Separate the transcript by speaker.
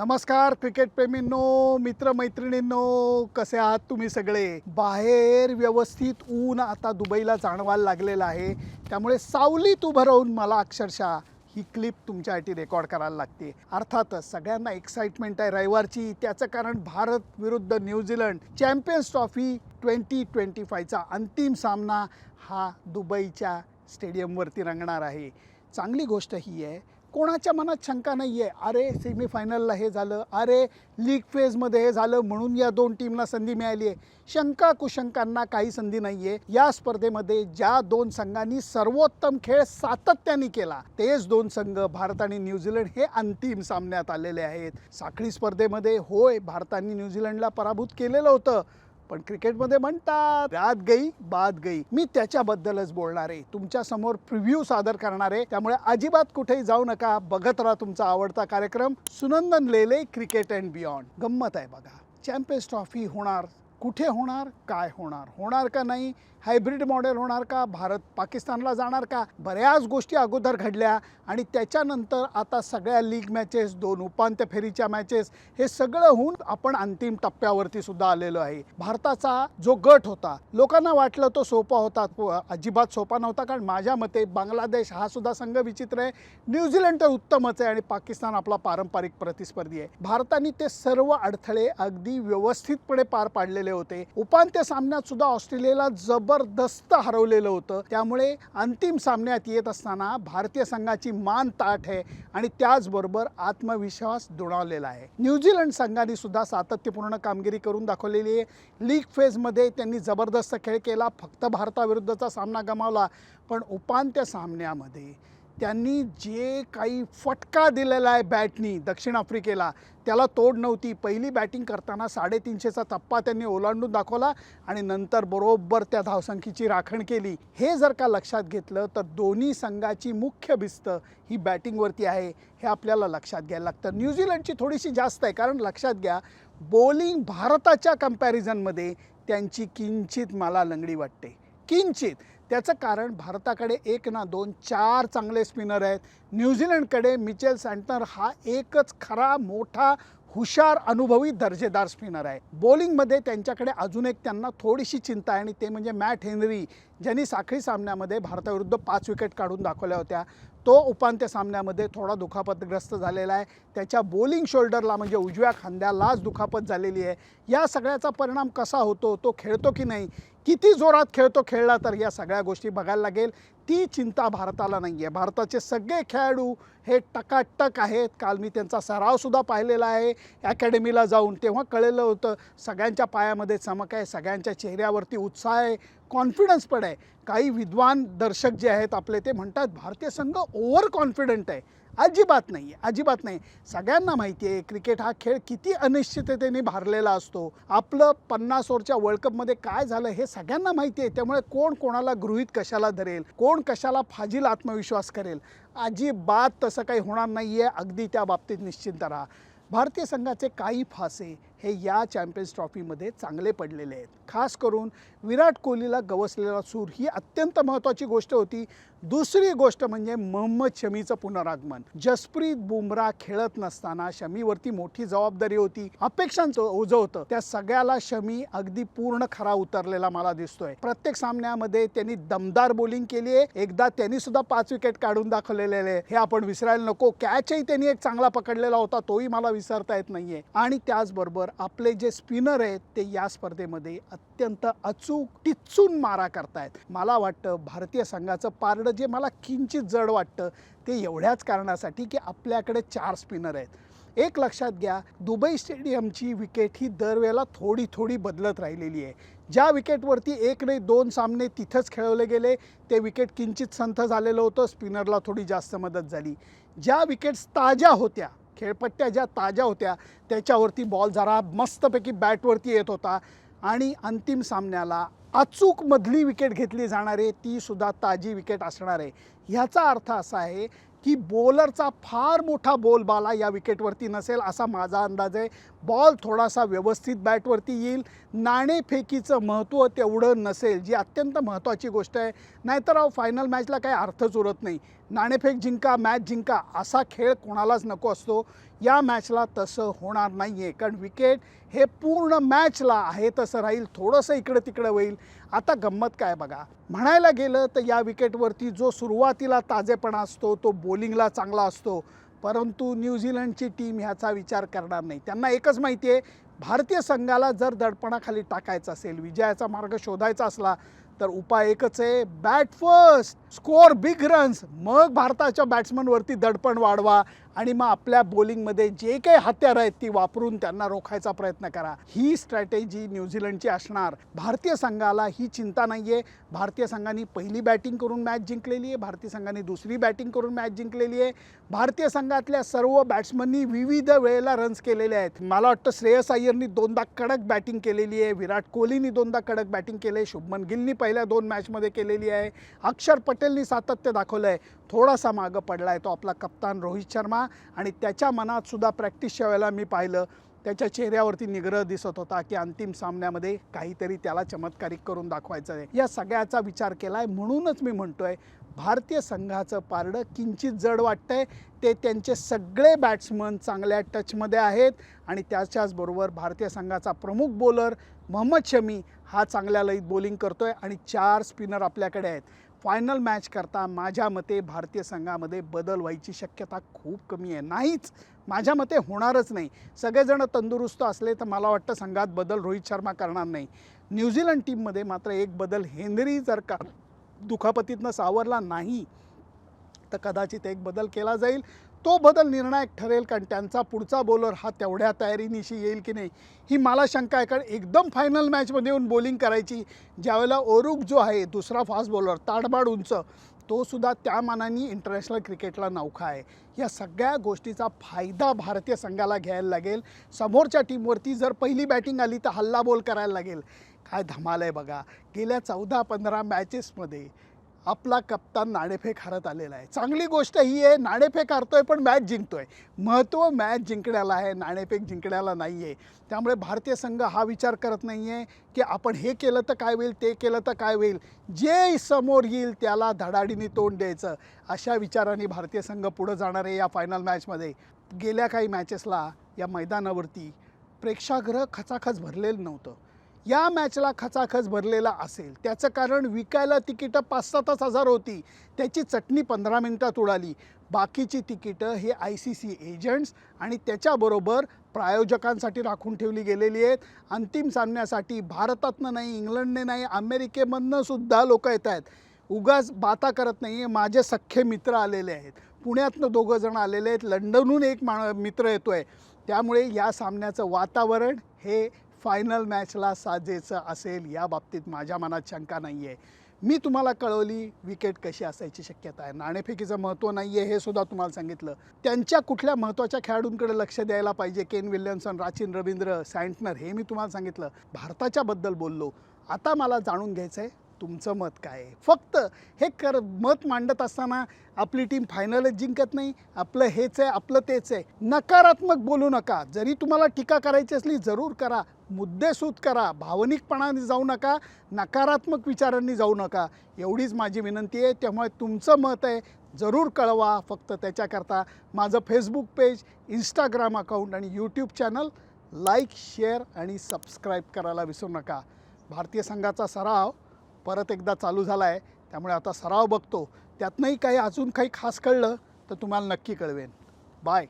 Speaker 1: नमस्कार क्रिकेट प्रेमींनो मित्रमैत्रिणींनो कसे आहात तुम्ही सगळे? बाहेर व्यवस्थित ऊन आता दुबईला जाणवायला लागलेलं आहे. त्यामुळे सावलीत उभं राहून मला अक्षरशः ही क्लिप तुमच्यासाठी रेकॉर्ड करायला लागते. अर्थातच सगळ्यांना एक्साइटमेंट आहे रविवारची. त्याचं कारण भारत विरुद्ध New Zealand champions trophy twenty twenty फायचा अंतिम सामना हा दुबईच्या स्टेडियमवरती रंगणार आहे. चांगली गोष्ट ही आहे कोणाच्या मनात शंका नाही आहे अरे सेमीफायनलला हे झालं. अरे लीग फेजमध्ये हे झालं म्हणून या दोन टीमला संधी मिळाली आहे. शंका कुशंकांना काही संधी नाही आहे या स्पर्धेमध्ये ज्या दोन संघांनी सर्वोत्तम खेळ सातत्याने केला तेच दोन संघ भारत आणि न्यूझीलंड हे अंतिम सामन्यात आलेले आहेत. साखळी स्पर्धेमध्ये होय भारताने न्यूझीलंडला पराभूत केलेलं होतं. पण क्रिकेटमध्ये म्हणतात रात गई बाद गई. मी त्याच्याबद्दलच बोलणार आहे. तुमच्यासमोर प्रिव्ह्यू सादर करणार आहे. त्यामुळे अजिबात कुठेही जाऊ नका. बघत राहा तुमचा आवडता कार्यक्रम. Sunandan Lele cricket and beyond गंमत आहे बघा. चॅम्पियन्स ट्रॉफी होणार. कुठे होणार? काय होणार? होणार का नाही? हायब्रिड मॉडेल होणार का? भारत पाकिस्तानला जाणार का? बऱ्याच गोष्टी अगोदर घडल्या आणि त्याच्यानंतर आता सगळ्या लीग मॅचेस दोन उपांत्य फेरीच्या मॅचेस हे सगळं होऊन आपण अंतिम टप्प्यावरती सुद्धा आलेलो आहे. भारताचा जो गट होता लोकांना वाटलं तो सोपा होता अजिबात सोपा नव्हता कारण माझ्या मते बांगलादेश हा सुद्धा संघ विचित्र आहे. न्यूझीलंड तर उत्तमच आहे आणि पाकिस्तान आपला पारंपरिक प्रतिस्पर्धी आहे. भारताने ते सर्व अडथळे अगदी व्यवस्थितपणे पार पाडलेले होते. उपांत्य सामन्यात सुद्धा ऑस्ट्रेलियाला जब जबरदस्त हरवलेलं होतं. त्यामुळे अंतिम सामन्यात येत असताना भारतीय संघाची मान ताट आहे आणि त्याचबरोबर आत्मविश्वास दुणावलेला आहे. न्यूझीलंड संघाने सुद्धा सातत्यपूर्ण कामगिरी करून दाखवलेली आहे. लीग फेजमध्ये त्यांनी जबरदस्त खेळ केला. फक्त भारताविरुद्धचा सामना गमावला. पण उपांत्य सामन्यामध्ये त्यांनी जे काही फटका दिलेला आहे बॅटनी दक्षिण आफ्रिकेला त्याला तोड नव्हती. पहिली बॅटिंग करताना साडेतीनशेचा टप्पा त्यांनी ओलांडून दाखवला आणि नंतर बरोबर त्या धावसंख्येची राखण केली. हे जर का लक्षात घेतलं तर दोन्ही संघाची मुख्य भिस्त ही बॅटिंगवरती आहे हे आपल्याला लक्षात घ्यायला लागतं. न्यूझीलंडची थोडीशी जास्त आहे कारण लक्षात घ्या बॉलिंग भारताच्या कम्पॅरिझनमध्ये त्यांची किंचित मला लंगडी वाटते. किंचित. त्याचं कारण भारताकडे एक ना दोन चार चांगले स्पिनर आहेत. न्यूझीलंडकडे मिचेल सँटनर हा एकच खरा मोठा हुशार अनुभवी दर्जेदार स्पिनर आहे. बॉलिंगमध्ये त्यांच्याकडे अजून एक त्यांना थोडीशी चिंता आहे आणि ते म्हणजे मॅट हेनरी ज्यांनी साखळी सामन्यामध्ये भारताविरुद्ध पाच विकेट काढून दाखवल्या होत्या. तो उपांत्य सामन्यामध्ये थोडा दुखापतग्रस्त झालेला आहे. त्याच्या बॉलिंग शोल्डरला म्हणजे उजव्या खांद्यालाच दुखापत झालेली आहे. या सगळ्याचा परिणाम कसा होतो तो खेळतो की नाही किती जोरात खेळतो खेळला तर या सगळ्या गोष्टी बघायला लागेल. ती चिंता भारताला नाही आहे भारताचे सगळे खेळाडू हे टकाटक आहेत. काल मी त्यांचा सरावसुद्धा पाहिलेला आहे. अकॅडमीला जाऊन तेव्हा कळलेलं होतं सगळ्यांच्या पायामध्ये चमक आहे सगळ्यांच्या चेहऱ्यावरती उत्साह आहे कॉन्फिडन्स पण आहे. काही विद्वान दर्शक जे आहेत आपले ते म्हणतात भारतीय संघ ओव्हर कॉन्फिडंट आहे. अजिबात नाही आहे अजिबात नाही सगळ्यांना माहिती आहे क्रिकेट हा खेळ किती अनिश्चिततेने भारलेला असतो. आपलं पन्नास ओव्हरच्या वर्ल्ड कपमध्ये काय झालं हे सगळ्यांना माहिती आहे त्यामुळे कोण कोणाला गृहीत कशाला धरेल? कोण कशाला फाजील आत्मविश्वास करेल? अजिबात तसं काही होणार नाही आहे अगदी त्या बाबतीत निश्चिंत राहा. भारतीय संघाचे काही फासे हे या चॅम्पियन्स ट्रॉफीमध्ये चांगले पडलेले आहेत. खास करून विराट कोहलीला गवसलेला सूर ही अत्यंत महत्त्वाची गोष्ट होती. दुसरी गोष्ट म्हणजे मोहम्मद शमीचं पुनरागमन. जसप्रीत बुमराह खेळत नसताना शमीवरती मोठी जबाबदारी होती. अपेक्षांचं ओझं होतं. त्या सगळ्याला शमी अगदी पूर्ण खरा उतरलेला मला दिसतोय. प्रत्येक सामन्यामध्ये त्यांनी दमदार बॉलिंग केली आहे. एकदा त्यांनी सुद्धा पाच विकेट काढून दाखवलेले आहे. हे आपण विसरायला नको. कॅचही त्यांनी एक चांगला पकडलेला होता. तोही मला विसरता येत नाहीये. आणि त्याचबरोबर आपले जे स्पिनर आहेत ते या स्पर्धेमध्ये अत्यंत अचूक टिचून मारा करतायत. मला वाटतं भारतीय संघाचं पारडं जे मला किंचित जड वाटतं ते एवढ्याच कारणासाठी की आपल्याकडे चार स्पिनर आहेत. एक लक्षात घ्या दुबई स्टेडियमची विकेट ही दरवेळेला थोडी थोडी बदलत राहिलेली आहे. ज्या विकेटवरती एक नाही दोन सामने तिथंच खेळवले गेले ते विकेट किंचित संथ झालेलं होतं स्पिनरला थोडी जास्त मदत झाली. ज्या विकेट्स ताज्या होत्या खेळपट्ट्या ज्या ताज्या होत्या त्याच्यावरती बॉल जरा मस्तपैकी बॅटवरती येत होता. आणि अंतिम सामन्याला अचूक मधली विकेट घेतली जाणार आहे ती सुद्धा ताजी विकेट असणार. आहे ह्याचा अर्थ असा आहे की बॉलरचा फार मोठा बोलबाला या विकेटवरती नसेल असा माझा अंदाज आहे. बॉल थोडासा व्यवस्थित बॅटवरती येईल. नाणेफेकीचं महत्त्व तेवढं नसेल जी अत्यंत महत्त्वाची गोष्ट आहे. नाहीतर अहो फायनल मॅचला काही अर्थच उरत नाही. नाणेफेक जिंका मॅच जिंका असा खेळ कोणालाच नको असतो. या मॅचला तसं होणार नाही आहे कारण विकेट हे पूर्ण मॅचला आहे तसं राहील थोडंसं इकडं तिकडं होईल. आता गंमत काय बघा. म्हणायला गेलं तर या विकेटवरती जो सुरुवातीला ताजेपणा असतो तो बॉलिंगला चांगला असतो. परंतु न्यूझीलंडची टीम ह्याचा विचार करणार नाही. त्यांना एकच माहिती आहे भारतीय संघाला जर दडपणाखाली टाकायचं असेल विजयाचा मार्ग शोधायचा असला तर उपाय एकच आहे bat first score big runs मग भारताच्या बॅट्समनवरती दडपण वाढवा आणि मग आपल्या बॉलिंगमध्ये जे काही हत्यारं आहेत ती वापरून त्यांना रोखायचा प्रयत्न करा. ही स्ट्रॅटेजी न्यूझीलंडची असणार. भारतीय संघाला ही चिंता नाही आहे भारतीय संघाने पहिली बॅटिंग करून मॅच जिंकलेली आहे. भारतीय संघाने दुसरी बॅटिंग करून मॅच जिंकलेली आहे. भारतीय संघातल्या सर्व बॅट्समननी विविध वेळेला रन्स केलेले आहेत. मला वाटतं श्रेयस अय्यरनी दोनदा कडक बॅटिंग केलेली आहे. विराट कोहलीनी दोनदा कडक बॅटिंग केले आहे शुभमन गिलनी पहिले पहिल्या दोन मॅचमध्ये केलेली आहे. अक्षर पटेलनी सातत्य दाखवलं आहे थोडासा मागं पडला आहे तो आपला कप्तान रोहित शर्मा आणि त्याच्या मनात सुद्धा प्रॅक्टिसच्या वेळेला मी पाहिलं. त्याच्या चेहऱ्यावरती निग्रह दिसत होता की अंतिम सामन्यामध्ये काहीतरी त्याला चमत्कारिक करून दाखवायचं आहे. या सगळ्याचा विचार केला आहे म्हणूनच मी म्हणतोय भारतीय संघाचं पारडं किंचित जड वाटतंय. ते त्यांचे सगळे बॅट्समन चांगल्या टचमध्ये आहेत आणि त्याच्याचबरोबर भारतीय संघाचा प्रमुख बॉलर मोहम्मद शमी हा चांगल्या लईत बॉलिंग आहे आणि चार स्पिनर आपल्याकडे आहेत. फायनल मॅच करता माझ्या मते भारतीय संघामध्ये बदल व्हायची शक्यता खूप कमी आहे. नाहीच माझ्या मते होणारच नाही. सगळेजण तंदुरुस्त असले तर मला वाटतं संघात बदल रोहित शर्मा करणार नाही. न्यूझीलंड टीममध्ये मात्र एक बदल हेनरी जर का दुखापतीतनं सावरला नाही तर कदाचित एक बदल केला जाईल. तो बदल निर्णायक ठरेल कारण त्यांचा पुढचा बॉलर हा तेवढ्या तयारीनिशी येईल की नाही? ही मला शंका आहे कारण एकदम फायनल मॅचमध्ये येऊन बॉलिंग करायची ज्यावेळेला ओरुख जो आहे दुसरा फास्ट बॉलर ताडबाड उंच तो सुद्धा त्या मानाने इंटरनॅशनल क्रिकेटला नौखा आहे. या सगळ्या गोष्टीचा फायदा भारतीय संघाला घ्यायला लागेल. समोरच्या टीमवरती जर पहिली बॅटिंग आली तर हल्ला बोल करायला लागेल. काय धमाल आहे बघा. गेल्या चौदा पंधरा मॅचेसमध्ये आपला कप्तान नाणेफेक हरत आलेला आहे. चांगली गोष्ट ही आहे नाणेफेक हरतोय पण मॅच जिंकतोय. महत्त्व मॅच जिंकण्याला आहे नाणेफेक जिंकण्याला नाही आहे त्यामुळे भारतीय संघ हा विचार करत नाही आहे की आपण हे केलं तर काय होईल ते केलं तर काय होईल. जे समोर येईल त्याला धडाडीने तोंड द्यायचं. अशा विचाराने भारतीय संघ पुढं जाणार आहे या फायनल मॅचमध्ये गेल्या काही मॅचेसला या मैदानावरती प्रेक्षागृह खचाखच भरलेलं नव्हतं. या मॅचला खचाखच भरलेला असेल. त्याचं कारण विकायला तिकीटं पाच सातच हजार होती. त्याची चटणी पंधरा मिनटात उडाली. बाकीची तिकीटं हे आय सी सी एजंट्स आणि त्याच्याबरोबर प्रायोजकांसाठी राखून ठेवली गेलेली आहेत. अंतिम सामन्यासाठी भारतातनं नाही इंग्लंडने नाही अमेरिकेमधनं सुद्धा लोक येत आहेत. उगाच बाता करत नाही आहे माझे सख्खे मित्र आलेले आहेत. पुण्यातनं दोघं जण आलेले आहेत. लंडनहून एक मा मित्र येतो आहे त्यामुळे या सामन्याचं वातावरण हे फायनल मॅचला साजेचं असेल या बाबतीत माझ्या मनात शंका नाही आहे. मी तुम्हाला कळवली विकेट कशी असायची शक्यता आहे. नाणेफेकीचं महत्त्व नाही आहे हे सुद्धा तुम्हाला सांगितलं. त्यांच्या कुठल्या महत्त्वाच्या खेळाडूंकडे लक्ष द्यायला पाहिजे? Kane Williamson Rachin Ravindra Santner हे मी तुम्हाला सांगितलं. भारताच्याबद्दल बोललो. आता मला जाणून घ्यायचं आहे तुमचं मत काय आहे? फक्त हे कर मत मांडत असताना आपली टीम फायनलच जिंकत नाही. आपलं हेच आहे आपलं तेच आहे. नकारात्मक बोलू नका. जरी तुम्हाला टीका करायची असली जरूर करा. मुद्देसूद करा. भावनिकपणाने जाऊ नका. नकारात्मक विचारांनी जाऊ नका. एवढीच माझी विनंती आहे. त्यामुळे तुमचं मत आहे जरूर कळवा. फक्त त्याच्याकरता माझं फेसबुक पेज इंस्टाग्राम अकाउंट आणि यूट्यूब चॅनल लाईक शेअर आणि सबस्क्राईब करायला विसरू नका. भारतीय संघाचा सराव परत एकदा चालू झाला आहे त्यामुळे आता सराव बघतो. त्यातनंही काही अजून काही खास कळलं तर तुम्हाला नक्की कळवेन. बाय